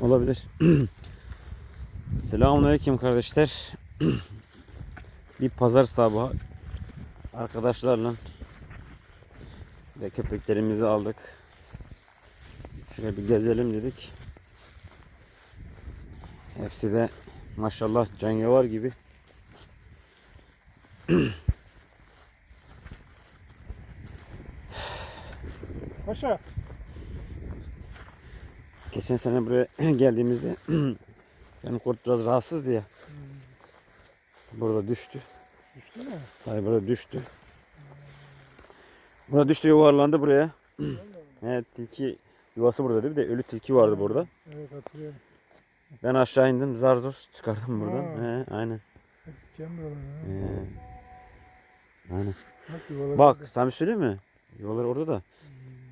Olabilir. Selamünaleyküm kardeşler. bir pazar sabahı arkadaşlarla ve köpeklerimizi aldık. Şöyle bir gezelim dedik. Hepsi de maşallah canavar gibi. Paşa. Geçen sene buraya geldiğimizde benim kurt biraz rahatsızdı ya. Burada düştü. Düştü mü? Hayır burada düştü. Burada düştü yuvarlandı buraya. evet tilki yuvası burada değil mi? Bir de ölü tilki vardı burada. Evet hatırlıyorum. Ben aşağı indim zar zor çıkardım buradan. He, aynen. Buralar ha. He. Aynen. Bak Bak sana bir söyleyeyim mi? Yuvalar orada da.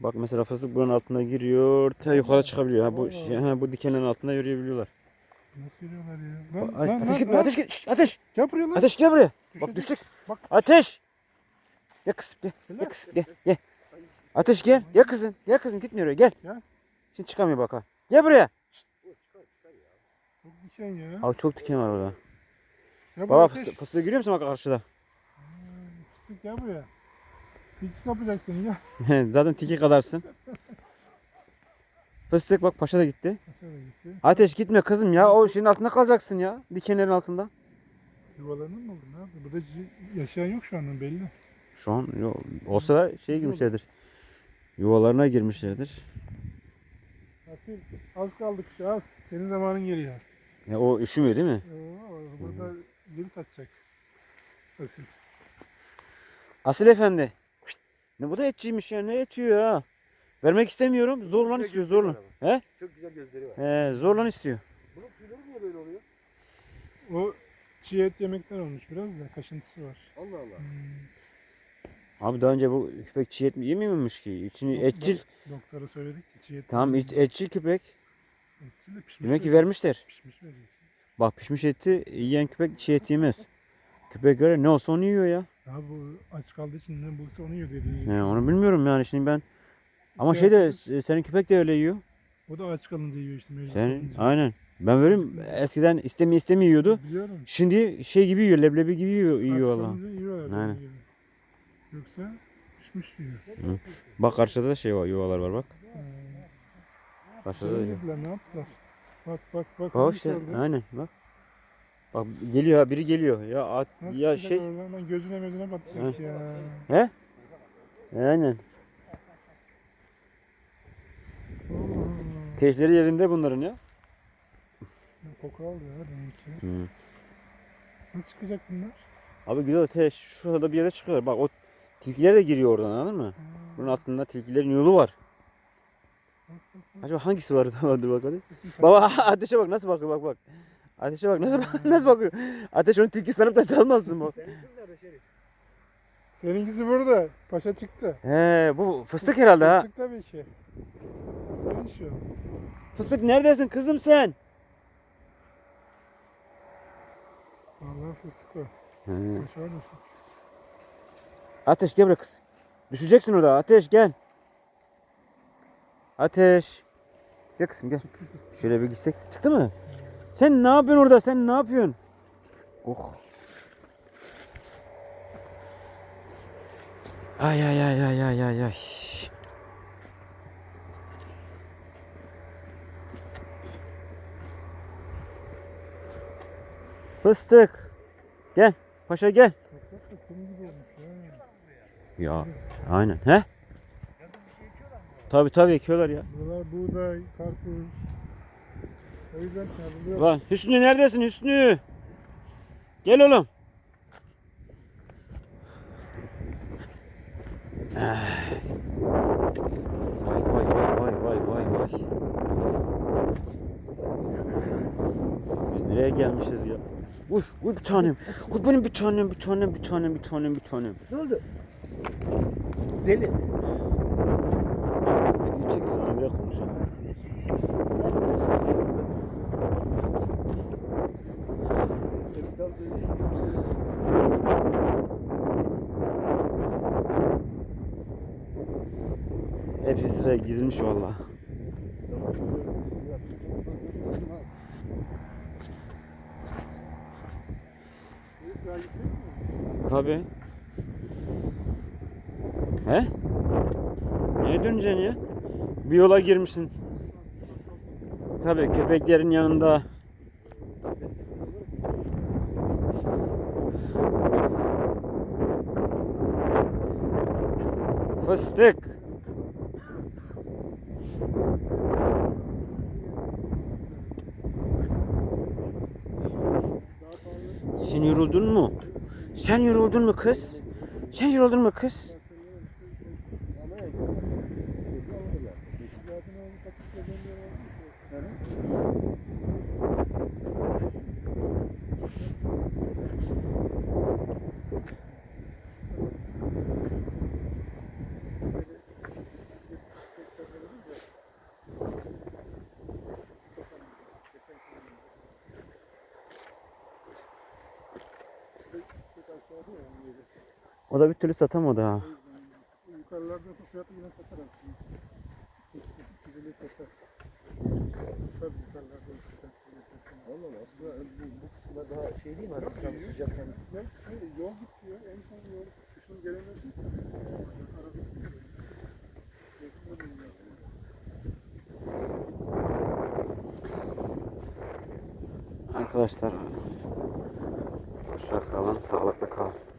Bak mesela fıstık buranın altına giriyor. Ta yukarı çıkabiliyor. Ha, bu, şey, ha, bu dikenlerin altında yürüyebiliyorlar. Nasıl yürüyorlar ya? Lan, Ay, lan, ateş lan, gitme lan. ateş git. Şşt, ateş. Gel buraya lan. Ateş gel buraya. Bak Düşecek. düşeceksin. Bak. Ateş. Gel kızım gel. Gel kızım gel. Gel. Ateş gel. Gel kızım. Gel kızım gitmiyor oraya gel. Gel. Şimdi çıkamıyor bak ha. Gel buraya. Çok diken ya. Abi çok diken var orada. Buraya Baba ateş. fıstık, fıstığı görüyor musun bak karşıda? Fıstık gel buraya. Fıstık yapacaksın ya. Zaten tiki kadarsın. Fıstık bak paşa da gitti. Paşa da gitti. Ateş gitme kızım ya. O şeyin altında kalacaksın ya. Dikenlerin altında. Yuvalarının mı oldu? Ne yaptı? Burada yaşayan yok şu anda belli. Şu an yok. Olsa da şey girmişlerdir. Yuvalarına girmişlerdir. Asil az kaldık işte az. Senin zamanın geliyor. Ya o üşümüyor değil mi? Oo, burada cirit atacak. Asil. Asil efendi. Ne bu da etçiymiş ya. Ne etiyor ya? Vermek istemiyorum. Zorlan Güzel istiyor zorlan. He? Çok güzel gözleri var. He, zorlan istiyor. Bunun tüyleri niye böyle oluyor? O çiğ et yemekten olmuş biraz da kaşıntısı var. Allah Allah. Hmm. Abi daha önce bu köpek çiğ et mi yemiyormuş ki? İçini Dok- etçil. dok- Doktora söyledik ki çiğ et. Tamam et, etçil köpek. Etçil de pişmiş Demek ki vereceksin. vermişler. Pişmiş vereceksin. Bak pişmiş eti yiyen köpek çiğ et yemez. Köpek göre ne olsa onu yiyor ya. Ya bu aç kaldığı için ne bulsa onu yiyor dediği. He, onu bilmiyorum yani şimdi ben. Ama şey de e, senin köpek de öyle yiyor. O da aç kalınca yiyor işte mecbur Senin kalınca. aynen. Ben veriyorum eskiden istemi istemi yiyordu. Biliyorum. Şimdi şey gibi yiyor, leblebi gibi yiyor, yiyor aç valla. kalınca yiyorlar. Aynen. gibi. Yoksa pişmiş yiyor. Bak karşıda da şey var, yuvalar var bak. Karşıda da. Yaptılar ne yaptılar? Bak bak bak. Bak işte aynen bak. Bak geliyor ha biri geliyor. Ya at, Nasıl ya şey. oradan? Gözüne gözüne batacak ya. He? Aynen. Keyifleri yerinde bunların ya. Koku aldı ya demek ki. Hı. Nasıl çıkacak bunlar? Abi güzel ateş. Şurada bir yere çıkıyorlar. Bak o tilkiler de giriyor oradan anladın mı? Bunun altında tilkilerin yolu var. Acaba hangisi var? Dur bakalım. Baba ateşe bak nasıl bakıyor bak bak. Ateşe bak nasıl nasıl bakıyor. Ateş onu tilki sanıp da nerede Şerif? Seninkisi burada. Paşa çıktı. He bu fıstık herhalde ha. Fıstık tabii ki. Senin şu. Fıstık neredesin kızım sen? Vallahi fıstık var. He. Paşa var mı? Ateş gel buraya kız. Düşeceksin orada. Ateş gel. Ateş. Gel kızım gel. Şöyle bir gitsek. Çıktı mı? Sen ne yapıyorsun orada? Sen ne yapıyorsun? Oh. Ay ay ay ay ay ay ay. Fıstık. Gel. Paşa gel. Ya. Ya aynen. He? Tabi tabi ekiyorlar ya. Buralar buğday, karpuz. Lan Hüsnü neredesin Hüsnü? Gel oğlum. Vay vay vay vay vay vay vay. Biz nereye gelmişiz ya? Uy, uy bir tanem. Uy benim bir tanem, bir tanem, bir tanem, bir tanem, bir tanem. Ne oldu? Deli. Hepsi sıraya girmiş valla. Tabi. He? Niye döneceksin ya? Bir yola girmişsin. Tabi köpeklerin yanında Fıstık. Sen yoruldun mu? Sen yoruldun mu kız? Sen yoruldun mu kız? Ama ya. Alır ya. Zaten o kaçıp gezenler olmuş ya. Tek aşağıda ya yani yeri. O da bir türlü satamadı ha. Yukarılarda bu fiyatı yine satar aslında. Satar. Tabii yukarılarda satar. Aslında bu, bu kısımda daha şey değil mi? Hani tam sıcak hani. Yol bitiyor. En son yol kışın bitiyor. Resmi bilmiyorum. Arkadaşlar hoşça kalın, sağlıklı kalın.